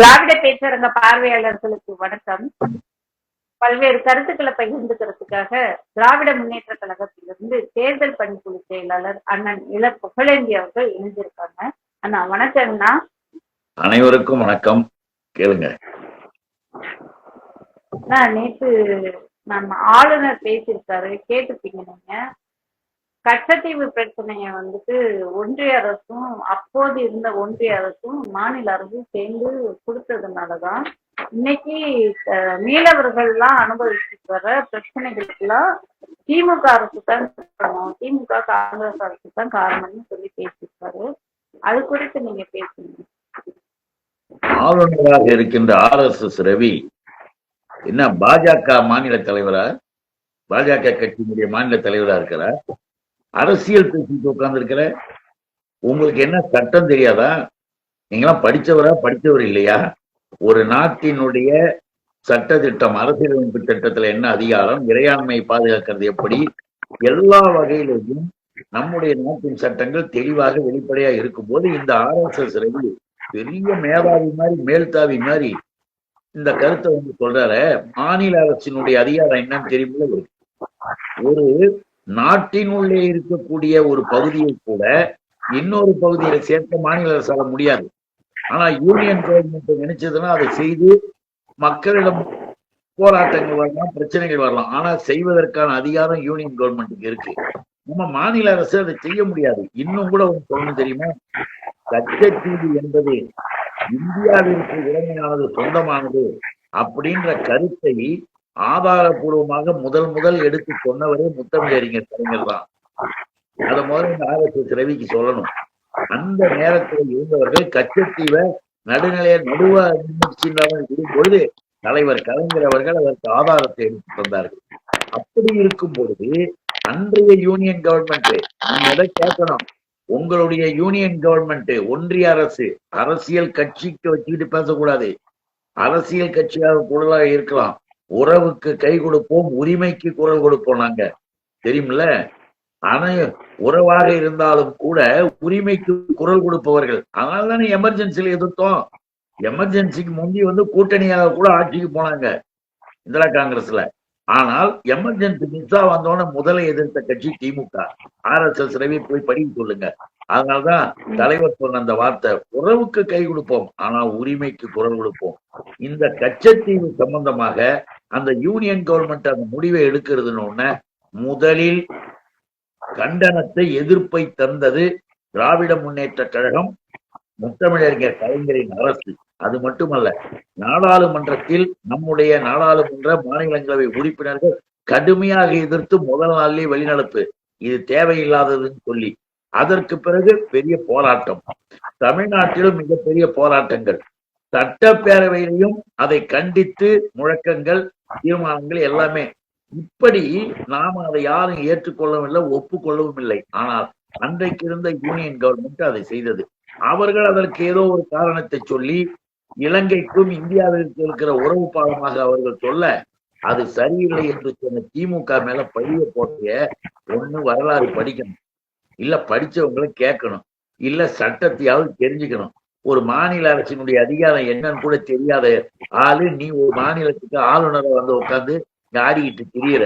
திராவிட பேச்சரங்க பார்வையாளர்களுக்கு வணக்கம். பல்வேறு கருத்துக்களை பகிர்ந்துக்கிறதுக்காக திராவிட முன்னேற்ற கழகத்திலிருந்து தேர்தல் பணிக்குழு செயலாளர் அண்ணன் இள புகழேந்தி அவர்கள் இணைஞ்சிருக்காங்க அண்ணா வணக்கம்ண்ணா அனைவருக்கும் வணக்கம். கேளுங்க. நேற்று நம்ம ஆளுநர் பேசியிருக்காரு. கேட்டிருப்பீங்க நீங்க. கச்சத்தீவு பிரச்சனையை வந்துட்டு ஒன்றிய அரசும் அப்போது இருந்த ஒன்றிய அரசும் மாநில அரசும் சேர்ந்து கொடுத்ததுனாலதான் இன்னைக்கு மீனவர்கள் மீனவர்கள்லாம் அனுபவிச்சுட்டு வர பிரச்சனைகளுக்கெல்லாம் திமுக அரசு தான் காரணம். திமுக காங்கிரஸ் அரசு தான் காரணம்னு சொல்லி பேசியிருக்காரு. அது குறித்து நீங்க பேசுங்க. ஆளுநராக இருக்கின்ற ஆர் எஸ் எஸ் ரவி என்ன பாஜக மாநில தலைவரா? பாஜக கட்சியினுடைய மாநில தலைவரா இருக்கிறார்? அரசியல் பேசிட்டு உட்கார்ந்துருக்கிற உங்களுக்கு என்ன சட்டம் தெரியாதா? நீங்களாம் படிச்சவரா படிச்சவர் இல்லையா? ஒரு நாட்டினுடைய சட்ட திட்டம் அரசியலமைப்பு சட்டத்துல என்ன அதிகாரம் இறையாண்மையை பாதுகாக்கிறது எப்படி? எல்லா வகையிலையும் நம்முடைய நாட்டின் சட்டங்கள் தெளிவாக வெளிப்படையா இருக்கும் போது இந்த ஆர் எஸ் எஸ் ரவி பெரிய மேதாவி மாதிரி மேல்தாவி மாதிரி இந்த கருத்தை வந்து சொல்றாரு. மாநில அரசினுடைய அதிகாரம் என்னன்னு தெரியுமில்ல ஒரு நாட்டினுள்ளே இருக்கக்கூடிய ஒரு பகுதியை கூட இன்னொரு பகுதியில சேர்க்க மாநில அரசால முடியாது. ஆனா யூனியன் கவர்மெண்ட் நினைச்சதுன்னா அதை செய்து மக்களிடம் போராட்டங்கள் வரலாம் பிரச்சனைகள் வரலாம். ஆனா செய்வதற்கான அதிகாரம் யூனியன் கவர்மெண்ட்டுக்கு இருக்கு. நம்ம மாநில அரசு அதை செய்ய முடியாது. இன்னும் கூட ஒரு சொல்லணும் தெரியுமா? கச்சத்தீவு என்பது இந்தியாவிற்கு உரிமையானது சொந்தமானது அப்படின்ற கருத்தை ஆதாரபூர்வமாக முதல் முதல் எடுத்து சொன்னவரே முத்தமிழறிஞர் கலைஞர் தான். அதை முதல்ல இந்த ஆர்எஸ்எஸ் ரவிக்கு சொல்லணும். அந்த நேரத்தில் இருந்தவர்கள் கச்சத்தீவை நடுநிலைய நடுவா இருக்கும் பொழுது தலைவர் கலைஞர் அவர்கள் அதற்கு ஆதாரத்தை எடுத்து தந்தார்கள் அப்படி இருக்கும் பொழுது அன்றைய யூனியன் கவர்மெண்ட் நீங்க எதை கேட்கணும்? உங்களுடைய யூனியன் கவர்மெண்ட் ஒன்றிய அரசு அரசியல் கட்சிக்கு வச்சுக்கிட்டு பேசக்கூடாது. அரசியல் கட்சியாக கூடுதலாக இருக்கலாம். உறவுக்கு கை கொடுப்போம் உரிமைக்கு குரல் கொடுப்போம் நாங்க. தெரியுமில்ல? ஆனா உறவாக இருந்தாலும் கூட உரிமைக்கு குரல் கொடுப்பவர்கள். அதனால தானே எமர்ஜென்சியில எதிர்த்தோம். எமர்ஜென்சிக்கு முந்தி வந்து கூட்டணியாக கூட ஆட்சிக்கு போனாங்க இந்திரா காங்கிரஸ்ல. ஆனால் எமர்ஜென்சி மிஸ்ஸா வந்தோடனே முதலை எதிர்த்த கட்சி DMK. R S S Ravi போய் படிக்க சொல்லுங்க. அதனாலதான் தலைவர் சொன்ன அந்த வார்த்தை உறவுக்கு கை கொடுப்போம் ஆனா உரிமைக்கு குரல் கொடுப்போம். இந்த கச்சத்தீவு சம்பந்தமாக அந்த யூனியன் கவர்மெண்ட் அந்த முடிவை எடுக்கிறதுன்னு ஒண்ணு முதலில் கண்டனத்தை எதிர்ப்பை தந்தது திராவிட முன்னேற்ற கழகம் முத்தமிழறிஞர் கலைஞரின் அரசு. அது மட்டுமல்ல நாடாளுமன்றத்தில் நம்முடைய நாடாளுமன்ற மாநிலங்களவை உறுப்பினர்கள் கடுமையாக எதிர்த்து முதல் நாளிலே வெளிநடப்பு. இது தேவையில்லாததுன்னு சொல்லி. அதற்கு பிறகு பெரிய போராட்டம். தமிழ்நாட்டிலும் மிகப்பெரிய போராட்டங்கள். சட்டப்பேரவையிலையும் அதை கண்டித்து முழக்கங்கள் தீர்மானங்கள் எல்லாமே. இப்படி நாம அதை யாரும் ஏற்றுக்கொள்ளவும் இல்லை ஒப்புக்கொள்ளவும் இல்லை. ஆனால் அன்றைக்கு இருந்த யூனியன் கவர்மெண்ட் அதை செய்தது. அவர்கள் அதற்கு ஏதோ ஒரு காரணத்தை சொல்லி இலங்கைக்கும் இந்தியாவிற்கு இருக்கிற உறவு பாலமாக அவர்கள் சொல்ல அது சரியில்லை என்று சொன்ன திமுக மேல பழிய போட்டிய ஒண்ணு வரலாறு படிக்கணும். இல்ல படிச்சவங்களை கேட்கணும். இல்ல சட்டத்தையாவது தெரிஞ்சுக்கணும். ஒரு மாநில அரசினுடைய அதிகாரம் என்னன்னு கூட தெரியாத ஆளு நீ ஒரு மாநிலத்துக்கு ஆளுநரை வந்து உட்காந்து ஆடிக்கிட்டு திரியிற.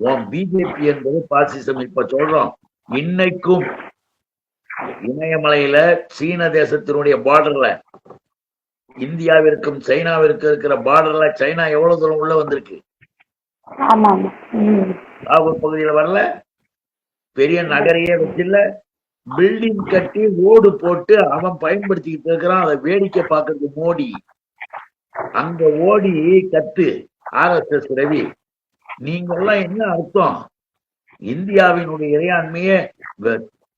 உன் பிஜேபி என்பது பாசிசம் இப்ப சொல்றோம். இன்னைக்கும் இமயமலையில சீன தேசத்தினுடைய பார்டர்ல இந்தியாவிற்கும் சைனாவிற்கும் இருக்கிற பார்டர்ல சைனா எவ்வளவு தூரம் உள்ள வந்திருக்கு? நாகூர் பகுதியில வரல. பெரிய நகரையே வச்சில்ல. பில்டிங் கட்டி ரோடு போட்டு அவன் பயன்படுத்திக்கிட்டு இருக்கிறான். அதை வேடிக்கை பார்க்கறது மோடி. அங்க ஓடி கத்து ஆர் எஸ் எஸ் ரவி. நீங்க எல்லாம் என்ன அர்த்தம்? இந்தியாவினுடைய இறையாண்மையே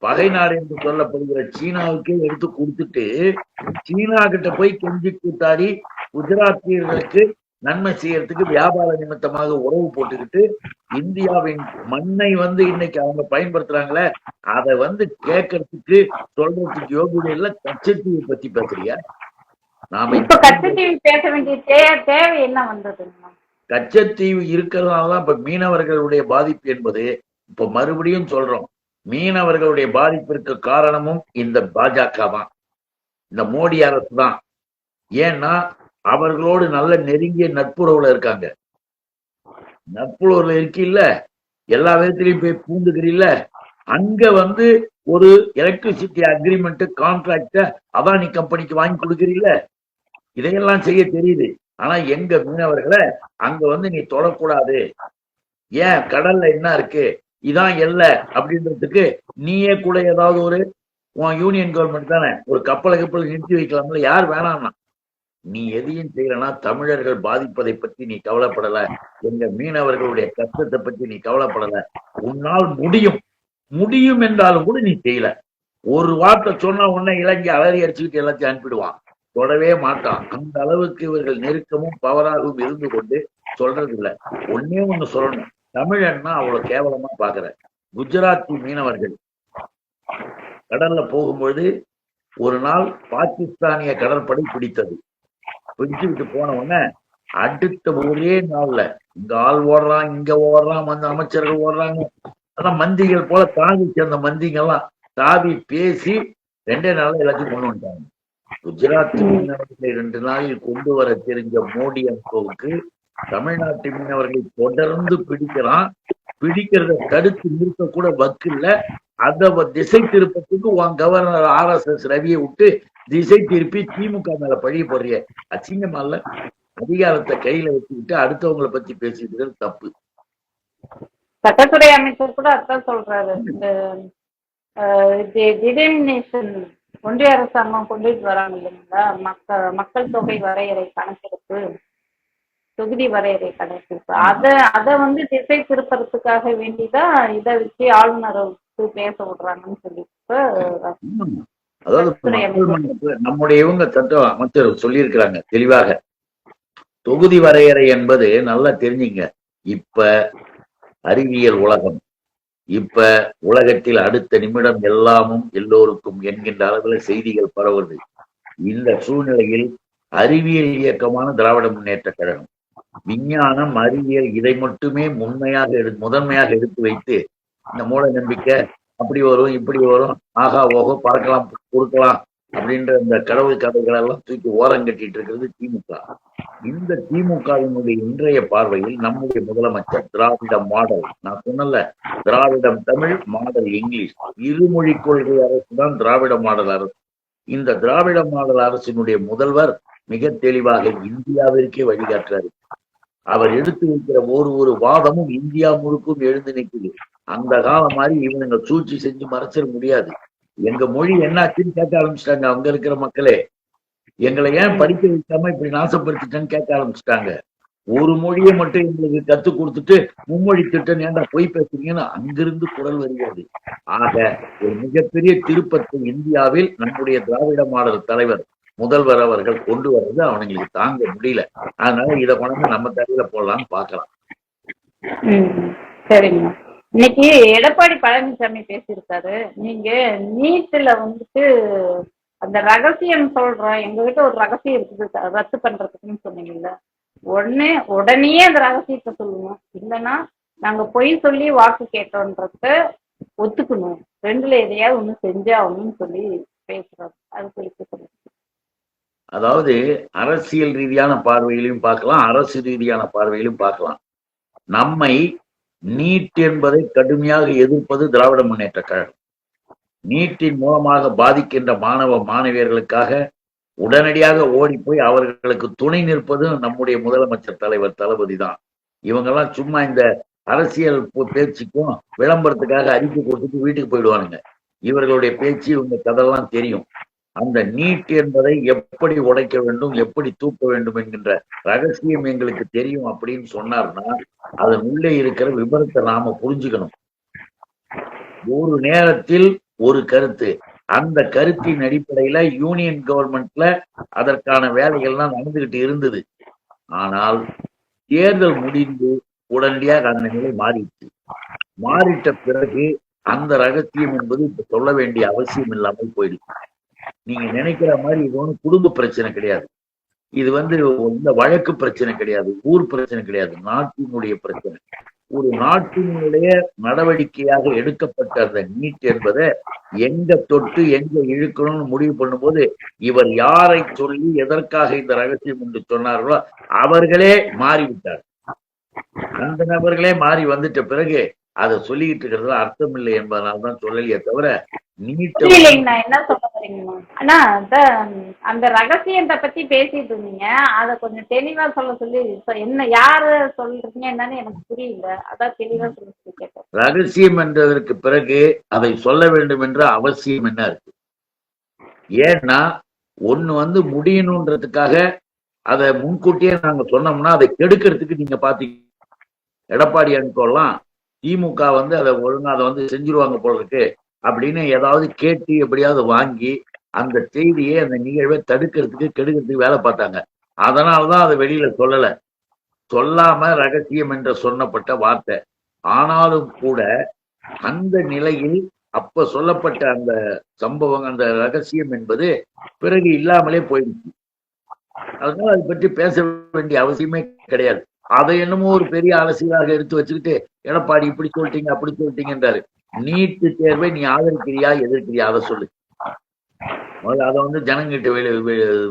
பகை நாடு என்று சொல்லப்படுகிற சீனாவுக்கே எடுத்து கொடுத்துட்டு சீனா கிட்ட போய் கெஞ்சி கூத்தாடி குஜராத்தியர்களுக்கு நன்மை செய்யறதுக்கு வியாபார நிமித்தமாக உறவு போட்டுக்கிட்டு இந்தியாவின் மண்ணை வந்து இன்னைக்கு அவங்க பயன்படுத்துறாங்களே அதை வந்து கேட்கறதுக்கு சொல்றதுக்கு யோகியம் இல்ல கச்சத்தீவை பத்தி பேசுறியா? நாம இப்ப கச்சத்தீவு பேச வேண்டிய தேவை என்ன வந்ததுங்கண்ணா கச்சத்தீவு இருக்கிறதுனாலதான் இப்ப மீனவர்களுடைய பாதிப்பு என்பது இப்ப மறுபடியும் சொல்றோம். மீனவர்களுடைய பாதிப்பிற்கு காரணமும் இந்த பாஜக தான் இந்த மோடி அரசு தான் ஏன்னா அவர்களோடு நல்ல நெருங்கிய நட்புறவுல இருக்காங்க. நட்புறவுல இருக்கீல்ல? எல்லா விதத்திலையும் போய் பூந்துக்கிறீல்ல? அங்க வந்து ஒரு எலக்ட்ரிசிட்டி அக்ரிமெண்ட் கான்ட்ராக்ட அதானி கம்பெனிக்கு வாங்கி கொடுக்குறீல்ல? இதையெல்லாம் செய்ய தெரியுது. ஆனா எங்க மீனவர்களை அங்க வந்து நீ தொடக்கூடாது. ஏன்? கடல்ல என்ன இருக்கு? இதான் இல்லை அப்படின்றதுக்கு நீயே கூட ஏதாவது ஒரு உன் யூனியன் கவர்மெண்ட் தானே ஒரு கப்பலை கப்பலை நிறுத்தி வைக்கலாம்ல? யார் வேணாம்னா? நீ எதையும் செய்யலனா தமிழர்கள் பாதிப்பதை பத்தி நீ கவலைப்படல. எங்க மீனவர்களுடைய கஷ்டத்தை பத்தி நீ கவலைப்படல. உன்னால் முடியும். முடியும் என்றாலும் கூட நீ செய்யல. ஒரு வார்த்தை சொன்ன உடனே இலங்கை அலறி அடிச்சுக்கிட்டு எல்லாத்தையும் அனுப்பிடுவான். தொடவே மாட்டான். அந்த அளவுக்கு இவர்கள் நெருக்கமும் பவராகவும் இருந்து கொண்டு சொல்றது இல்ல ஒன்னே ஒண்ணு சொல்லணும். தமிழன்னா அவ்வளவு கேவலமா பாக்குற. குஜராத்தி மீனவர்கள். கடல்ல போகும்பொழுது ஒரு நாள் பாகிஸ்தானிய கடற்படை பிடித்தது. பிடிச்சுக்கிட்டு போன உடனே அடுத்த ஒரே நாள்ல இங்க ஆள் ஓடுறான் இங்க ஓடுறான் வந்து அமைச்சர்கள் ஓடுறாங்க. அதான் மந்திகள் போல தாவி சேர்ந்த மந்திங்க எல்லாம் தாவி பேசி ரெண்டே நாள்ல எல்லாத்தையும் கொண்டு வந்துட்டாங்க. குஜராத் மீனவர்களை ரெண்டு நாளில் கொண்டு வர தெரிஞ்ச மோடி அனுபவுக்கு தமிழ்நாட்டு மீனவர்களை தொடர்ந்து பிடிக்கிறான். பிடிக்கிறத தடுத்து நிறுத்த கூட வக்கு இல்ல அத திசை திருப்பத்துக்கு உன் கவர்னர் ஆர் எஸ் எஸ் ரவியை விட்டு திசை திருப்பி திமுக மேல பழி போடுறிய. அசிங்கமா இல்ல அதிகாரத்தை கையில வச்சுக்கிட்டு அடுத்தவங்களை பத்தி பேசிட்டு தப்பு. சட்டத்துறை அமைச்சர் கூட அதான் சொல்றாரு. டிடெமினேஷன் ஒன்றிய அரசாங்கம் கொண்டுட்டு வராங்க இல்லைங்களா? மக்கள் மக்கள் தொகை வரையறை கணக்கெடுப்பு தொகுதி வரையறை கணக்கெடுப்பு. அத அத வந்து திசை திருப்பறதுக்காக வேண்டிதான் இதை வச்சு ஆளுநரை பேச விடுறாங்கன்னு சொல்லிட்டு ஆமாம். அதாவது மக்கள் நம்முடைய இவங்க சட்ட அமைச்சர் சொல்லியிருக்கிறாங்க தெளிவாக. தொகுதி வரையறை என்பது நல்லா தெரிஞ்சுங்க. இப்ப அறிவியல் உலகம் இப்ப உலகத்தில் அடுத்த நிமிடம் எல்லாமும் எல்லோருக்கும் என்கின்ற அளவுல செய்திகள் பரவுது இந்த சூழ்நிலையில் அறிவியல் இயக்கமான திராவிட முன்னேற்ற கழகம் விஞ்ஞானம் அறிவியல் இதை மட்டுமே முன்மையாக எடு முதன்மையாக எடுத்து வைத்து இந்த மூட நம்பிக்கை அப்படி வரும் இப்படி வரும். ஆகா ஓஹோ பறக்கலாம் கொடுக்கலாம் அப்படின்ற இந்த கடவுள் கதைகள் எல்லாம் தூக்கி ஓரம் கட்டிட்டு இருக்கிறது திமுக. இந்த திமுகவினுடைய இன்றைய பார்வையில் நம்முடைய முதலமைச்சர் திராவிட மாடல் நான் சொன்னல திராவிடம் தமிழ் மாடல் இங்கிலீஷ். இருமொழி கொள்கை அரசு தான் திராவிட மாடல் அரசு. இந்த திராவிட மாடல் அரசினுடைய முதல்வர் மிக தெளிவாக இந்தியாவிற்கே வழிகாட்டுறாரு. அவர் எடுத்து வைக்கிற ஒரு ஒரு வாதமும் இந்தியா முழுக்கும் எழுந்து நிற்குது அந்த காலம் மாதிரி இவனுங்க சூழ்ச்சி செஞ்சு மறைச்சிட முடியாது. எங்க மொழி என்னாச்சுன்னு கேட்க ஆரம்பிச்சிட்டாங்க அங்க இருக்கிற மக்களே. எங்களை ஏன் படிக்க வைக்காம இப்படி நாசப்படுத்திட்டேன்னு கேட்க ஆரம்பிச்சிட்டாங்க. ஒரு மொழியை மட்டும் எங்களுக்கு கத்து கொடுத்துட்டு மும்மொழி திட்டம் ஏன்டா பொய் பேசுறீங்கன்னு அங்கிருந்து குரல் வருகிறது. ஆக ஒரு மிகப்பெரிய திருப்பத்தை இந்தியாவில் நம்முடைய திராவிட மாடல் தலைவர் முதல்வர் அவர்கள் கொண்டு வர்றது அவனுங்களுக்கு தாங்க முடியல. அதனால இதை கொண்டு நம்ம தலையில போடலாம்னு பாக்கலாம் சரிங்க. இன்னைக்கு எடப்பாடி பழனிசாமி பேசியிருக்காரு. நீங்க நீட்ல வந்துட்டு அந்த ரகசியம் சொல்றோம். எங்ககிட்ட ஒரு ரகசியம் இருக்குது. ரத்து பண்றதுக்குன்னு சொன்னீங்கல்ல. உடனே உடனே அந்த ரகசியத்தை சொல்லணும் இல்லைன்னா நாங்க பொய் சொல்லி வாக்கு கேட்டோன்றத ஒத்துக்கணும். ரெண்டுல எதையாவது ஒண்ணு செஞ்சாகணும்னு சொல்லி பேசுறோம். அது குறித்து சொல்லுங்க அதாவது அரசியல் ரீதியான பார்வையிலும் பார்க்கலாம் அரசு ரீதியான பார்வையிலும் பார்க்கலாம். நம்மை நீட் என்பதை கடுமையாக எதிர்ப்பது திராவிட முன்னேற்ற கழகம். நீட்டின் மூலமாக பாதிக்கின்ற மாணவ மாணவியர்களுக்காக உடனடியாக ஓடி போய் அவர்களுக்கு துணை நிற்பதும் நம்முடைய முதலமைச்சர் தலைவர் தளபதி தான். இவங்கெல்லாம் சும்மா இந்த அரசியல் பேச்சுக்கும் விளம்பரத்துக்காக அறிக்கை கொடுத்துட்டு வீட்டுக்கு போயிடுவானுங்க. இவர்களுடைய பேச்சு இவங்க கதெல்லாம் தெரியும். அந்த நீட் என்பதை எப்படி உடைக்க வேண்டும் எப்படி தூக்க வேண்டும் என்கின்ற ரகசியம் எங்களுக்கு தெரியும் அப்படின்னு சொன்னார்னா அதன் உள்ளே இருக்கிற விபரத்தை நாம புரிஞ்சுக்கணும். ஒரு நேரத்தில் ஒரு கருத்து. அந்த கருத்தின் அடிப்படையில யூனியன் கவர்மெண்ட்ல அதற்கான வேலைகள்லாம் நடந்துகிட்டு இருந்தது. ஆனால் தேர்தல் முடிந்து உடனடியாக அந்த நிலை மாறிடுச்சு. மாறிட்ட பிறகு அந்த ரகசியம் என்பது இப்ப சொல்ல வேண்டிய அவசியம் இல்லாமல் போயிடுச்சு. நீங்க நினைக்கிற மாதிரி இது ஒன்றும் குடும்ப பிரச்சனை கிடையாது. இது வந்து இந்த வழக்கு பிரச்சனை கிடையாது ஊர் பிரச்சனை கிடையாது நாட்டினுடைய பிரச்சனை. ஒரு நாட்டினுடைய நடவடிக்கையாக எடுக்கப்பட்ட அந்த நீட் என்பதை எங்க தொட்டு எங்க இழுக்கணும்னு முடிவு பண்ணும்போது இவர் யாரை சொல்லி எதற்காக இந்த ரகசியம் என்று சொன்னார்களோ அவர்களே மாறிவிட்டார். அந்த நபர்களே மாறி வந்துட்ட பிறகு அதை சொல்லிக்கிட்டு இருக்கிறதுல அர்த்தம் இல்லை என்பதனால்தான் சொல்லலையே தவிர என்ன சொல்ல அதான் அந்த ரகசியத்தை பத்தி பேசிட்டு இருந்தீங்க. அதை கொஞ்சம் தெளிவா சொல்ல சொல்லி என்ன யாரு சொல்றீங்க என்னன்னு எனக்கு புரியல. அதான் தெளிவா சொல்ல சொல்லி கேட்டேன். ரகசியம் என்றதற்கு பிறகு அதை சொல்ல வேண்டும் என்ற அவசியம் என்ன இருக்கு? ஏன்னா ஒண்ணு வந்து முடியணுன்றதுக்காக அதை முன்கூட்டியே நாங்க சொன்னோம்னா அதை கெடுக்கிறதுக்கு நீங்க பாத்தீங்க. எடப்பாடி அனுப்பலாம் திமுக வந்து அதை ஒழுங்கா அதை வந்து செஞ்சிருவாங்க போல இருக்கு அப்படின்னு ஏதாவது கேட்டு எப்படியாவது வாங்கி அந்த செய்தியை அந்த நிகழ்வை தடுக்கிறதுக்கு கெடுக்கிறதுக்கு வேலை பார்த்தாங்க. அதனாலதான் அதை வெளியில சொல்லல. சொல்லாம ரகசியம் என்று சொன்னப்பட்ட வார்த்தை. ஆனாலும் கூட அந்த நிலையில் அப்ப சொல்லப்பட்ட அந்த சம்பவம் அந்த ரகசியம் என்பது பிறகு இல்லாமலே போயிடுச்சு. அதனால அதை பற்றி பேச வேண்டிய அவசியமே கிடையாது. அதை என்னமோ ஒரு பெரிய அரசியலாக எடுத்து வச்சுக்கிட்டு எடப்பாடி இப்படி சொல்லிட்டீங்க அப்படி சொல்லிட்டீங்கன்றாரு. நீட்டு தேர்வை நீ ஆதரிக்கிறியா எதிர்க்கிறியா அதை சொல்லு. முதல்ல அதை வந்து ஜனங்கிட்ட வெளி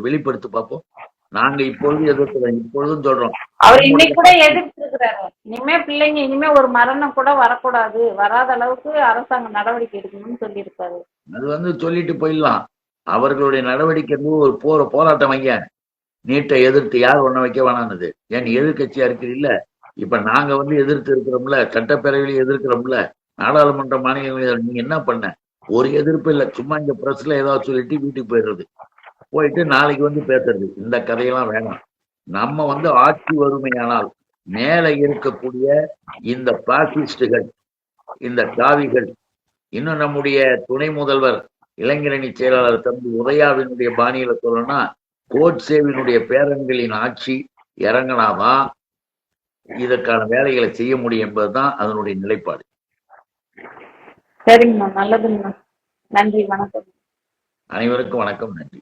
வெளிப்படுத்தி பார்ப்போம் நாங்க இப்பொழுது எதிர்க்கிறோம் இப்பொழுதும் சொல்றோம். அவர் இன்னைக்கு கூட எதிர்த்து இருக்கிறாரு இனிமே பிள்ளைங்க இனிமே ஒரு மரணம் கூட வரக்கூடாது. வராத அளவுக்கு அரசாங்கம் நடவடிக்கை எடுக்கணும்னு சொல்லியிருக்காரு. அது வந்து சொல்லிட்டு போயிடலாம். அவர்களுடைய நடவடிக்கை என்பது ஒரு போற போராட்டம் வைங்க நீட்டை எதிர்த்து யார் ஒண்ண வைக்க வேணாம்னது ஏன் எதிர்கட்சியா இருக்கிறீல்ல? இப்ப நாங்க வந்து எதிர்த்து இருக்கிறோம்ல சட்டப்பேரவையில எதிர்க்கிறோம்ல. நாடாளுமன்ற மாநிலங்களில் நீங்க என்ன பண்ண? ஒரு எதிர்ப்பு இல்லை. சும்மா இங்க பிரஸ்ல ஏதாவது சொல்லிட்டு வீட்டுக்கு போயிடுறது. போயிட்டு நாளைக்கு வந்து பேசுறது. இந்த கதையெல்லாம் வேணாம். நம்ம வந்து ஆட்சி வறுமையானால் மேல இருக்கக்கூடிய இந்த பாசிஸ்டுகள் இந்த காவிகள் இன்னும் நம்முடைய துணை முதல்வர் இளைஞரணி செயலாளர் தம்பி உதயாவினுடைய பாணியில சொல்லணும்னா கோட்சேவினுடைய பேரன்களின் ஆட்சி இறங்கினாதான் இதற்கான வேலைகளை செய்ய முடியும் என்பதுதான் அதனுடைய நிலைப்பாடு. சரிங்கண்ணா நல்லதுங்கண்ணா நன்றி வணக்கம். அனைவருக்கும் வணக்கம் நன்றி.